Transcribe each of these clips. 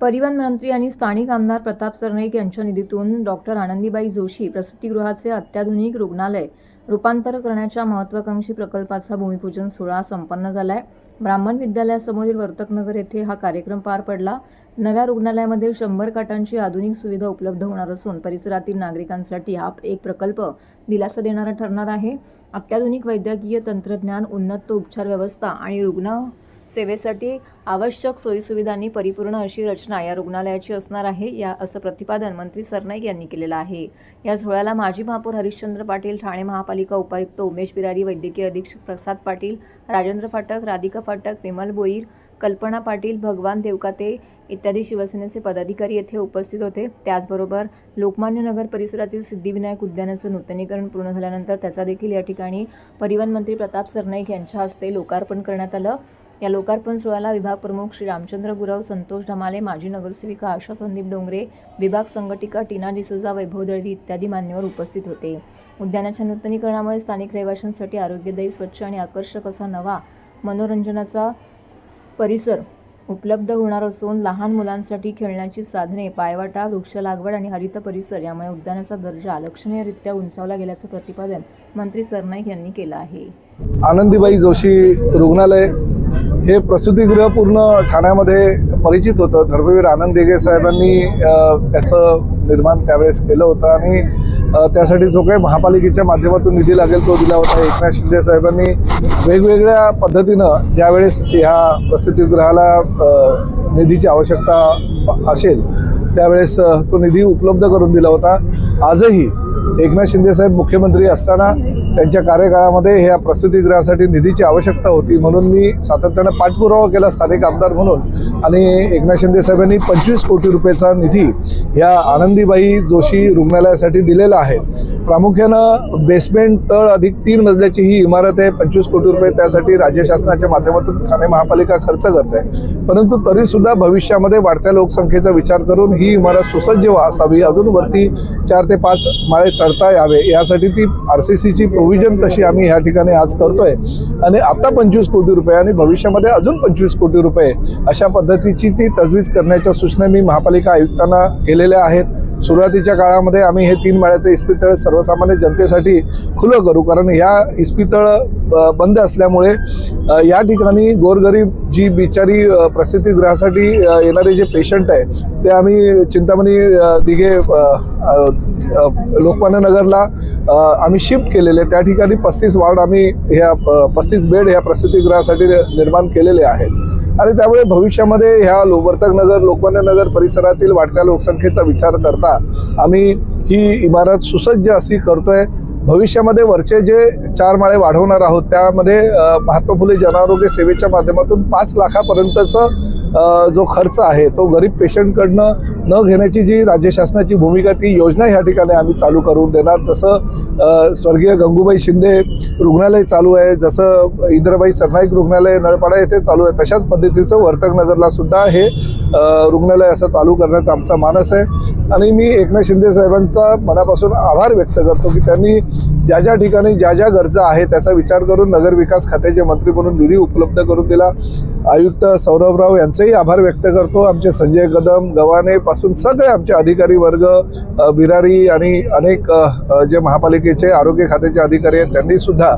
परिवहन मंत्री आणि स्थानिक आमदार प्रताप सरनाईक यांच्या निधीतून डॉक्टर आनंदीबाई जोशी प्रसूतिगृहाचे अत्याधुनिक रुग्णालय रूपांतर करण्याच्या महत्त्वाकांक्षी प्रकल्पाचा भूमिपूजन सोहळा संपन्न झाला आहे ब्राह्मण विद्यालयासमोरील वर्तकनगर येथे हा कार्यक्रम पार पडला. नव्या रुग्णालयामध्ये शंभर काटांची आधुनिक सुविधा उपलब्ध होणार असून परिसरातील नागरिकांसाठी हा एक प्रकल्प दिलासा देणारा ठरणार आहे. अत्याधुनिक वैद्यकीय तंत्रज्ञान उन्नत उपचार व्यवस्था आणि रुग्ण सेवेसाठी आवश्यक सोयीसुविधांनी परिपूर्ण अशी रचना या रुग्णालयाची असणार आहे या असं प्रतिपादन मंत्री सरनाईक यांनी केलेलं आहे. या सोहळ्याला माजी महापौर हरिश्चंद्र पाटील ठाणे महापालिका उपायुक्त उमेश बिरारी वैद्यकीय अधीक्षक प्रसाद पाटील राजेंद्र फाटक राधिका फाटक विमल बोईर कल्पना पाटील भगवान देवकाते इत्यादी शिवसेनेचे पदाधिकारी येथे उपस्थित होते. त्याचबरोबर लोकमान्य नगर परिसरातील सिद्धिविनायक उद्यानाचं नूतनीकरण पूर्ण झाल्यानंतर त्याचा देखील या ठिकाणी परिवहन मंत्री प्रताप सरनाईक यांच्या हस्ते लोकार्पण करण्यात आलं. या लोकार्पण सोहळ्याला विभाग प्रमुख श्री रामचंद्र गुरव संतोष ढमाले माजी नगरसेविका आशा संदीप डोंगरे विभाग संघटिका टीना डिसोजा वैभव दळवी इत्यादी मान्यवर उपस्थित होते. उद्यानाच्या नूतनीकरणामुळे स्थानिक रहिवाशांसाठी आरोग्यदायी स्वच्छ आणि आकर्षक असा नवा मनोरंजनाचा परिसर उपलब्ध होणार असून लहान मुलांसाठी खेळण्याची साधने पायवाटा वृक्ष लागवड आणि हरित परिसर यामुळे उद्यानाचा दर्जा लक्षणीयरित्या उंचावला गेल्याचं प्रतिपादन मंत्री सरनाईक यांनी केलं आहे. आनंदीबाई जोशी रुग्णालय हे प्रसिद्धीगृह पूर्ण ठाण्यामध्ये परिचित होतं. धर्मवीर आनंद दिघे साहेबांनी त्याचं निर्माण त्यावेळेस केलं होतं आणि त्यासाठी जो काही महापालिकेच्या माध्यमातून निधी लागेल तो दिला होता. एकनाथ शिंदे साहेबांनी वेगवेगळ्या पद्धतीनं ज्यावेळेस ह्या प्रसिद्धीगृहाला निधीची आवश्यकता असेल त्यावेळेस तो निधी उपलब्ध करून दिला होता. आजही एकनाथ शिंदे साहेब मुख्यमंत्री असताना त्यांच्या कार्यकाळामध्ये ह्या प्रसूतिगृहासाठी निधीची आवश्यकता होती. म्हणून मी सातत्यानं पाठपुरावा केला स्थानिक आमदार म्हणून. आणि एकनाथ शिंदे साहेबांनी पंचवीस कोटी रुपयाचा निधी ह्या आनंदीबाई जोशी रुग्णालयासाठी दिलेला आहे. प्रामुख्यानं बेसमेंट तळ अधिक तीन मजल्याची ही इमारत आहे. पंचवीस कोटी रुपये त्यासाठी राज्य शासनाच्या माध्यमातून ठाणे महापालिका खर्च करते परंतु तरीसुद्धा भविष्यामध्ये वाढत्या लोकसंख्येचा विचार करून ही इमारत सुसज्ज असावी अजून वरती चार ते पाच माळे चढता यावे यासाठी ती आर सी सीची प्रोव्हिजन तशी आम्ही ह्या ठिकाणी आज करतोय. आणि आता पंचवीस कोटी रुपये आणि भविष्यामध्ये अजून पंचवीस कोटी रुपये अशा पद्धतीची ती तजवीज करण्याच्या सूचना मी महापालिका आयुक्तांना केलेल्या आहेत. सुरुवातीच्या काळामध्ये आम्ही हे तीन माळ्याचं इस्पितळ सर्वसामान्य जनतेसाठी खुलं करू. कारण ह्या इस्पितळ बंद असल्यामुळे या ठिकाणी गोरगरीब जी बिचारी प्रसिद्धीगृहासाठी येणारे जे पेशंट आहे ते आम्ही चिंतामणी दिघे लोकमान्य नगरला आम्ही शिफ्ट केलेले. त्या ठिकाणी पस्तीस वार्ड आम्ही ह्या पस्तीस बेड ह्या प्रसिद्धीगृहासाठी निर्माण केलेले आहेत. आणि त्यामुळे भविष्यामध्ये ह्या लोवर्तक नगर लोकमान्य नगर परिसरातील वाढत्या लोकसंख्येचा विचार करता आम्ही ही इमारत सुसज्ज अशी करतोय. भविष्यामध्ये वरचे जे चार माळे वाढवणार आहोत त्यामध्ये महात्मा फुले जनआरोग्य सेवेच्या माध्यमातून पाच लाखापर्यंतचं जो खर्च आहे तो गरीब पेशंटकडनं न घेण्याची जी राज्य शासनाची भूमिका ती योजना ह्या ठिकाणी आम्ही चालू करून देणार. जसं स्वर्गीय गंगूबाई शिंदे रुग्णालय चालू आहे जसं इंद्रबाई सरनाईक रुग्णालय नळपाडा येथे चालू आहे तशाच पद्धतीचं वर्तकनगरला सुद्धा हे रुग्णालय असं चालू करण्याचा आमचा मानस आहे. आणि मी एकनाथ शिंदे साहेबांचा मनापासून आभार व्यक्त करतो की त्यांनी ज्या ज्या ठिकाणी ज्या ज्या गरजा आहेत त्याचा विचार करून नगर विकास खात्याचे मंत्री म्हणून निधी उपलब्ध करून दिला. आयुक्त सौरभराव यांचेही आभार व्यक्त करतो. आमचे संजय कदम गव्हाणेपासून सगळे आमचे अधिकारी वर्ग बिरारी आणि अनेक जे महापालिकेचे आरोग्य खात्याचे अधिकारी आहेत त्यांनी सुद्धा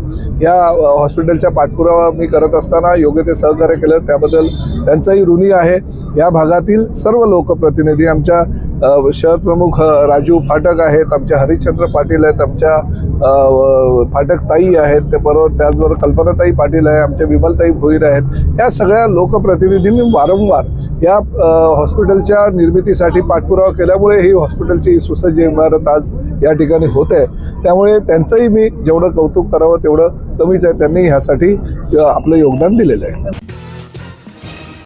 या हॉस्पिटलच्या पाठपुरावा मी करत असताना योग्य ते सहकार्य केलं. त्याबद्दल त्यांचंही ऋणी आहे. या भागातील सर्व लोकप्रतिनिधी आमच्या शहर प्रमुख राजू फाटक आहेत आमच्या हरिश्चंद्र पाटील आहेत आमच्या फाटकताई फाटक ताई आहेत ते बरोबर त्याचबरोबर कल्पनाताई पाटील आहे आमच्या विमलताई भोईर आहेत. या सगळ्या लोकप्रतिनिधींनी वारंवार या हॉस्पिटलच्या निर्मितीसाठी पाठपुरावा केल्यामुळे ही हॉस्पिटलची सुसज्ज इमारत आज या ठिकाणी होत आहे. त्यामुळे त्यांचंही मी जेवढं कौतुक करावं तेवढं कमीच आहे. त्यांनी ह्यासाठी आपलं योगदान दिलेलं आहे.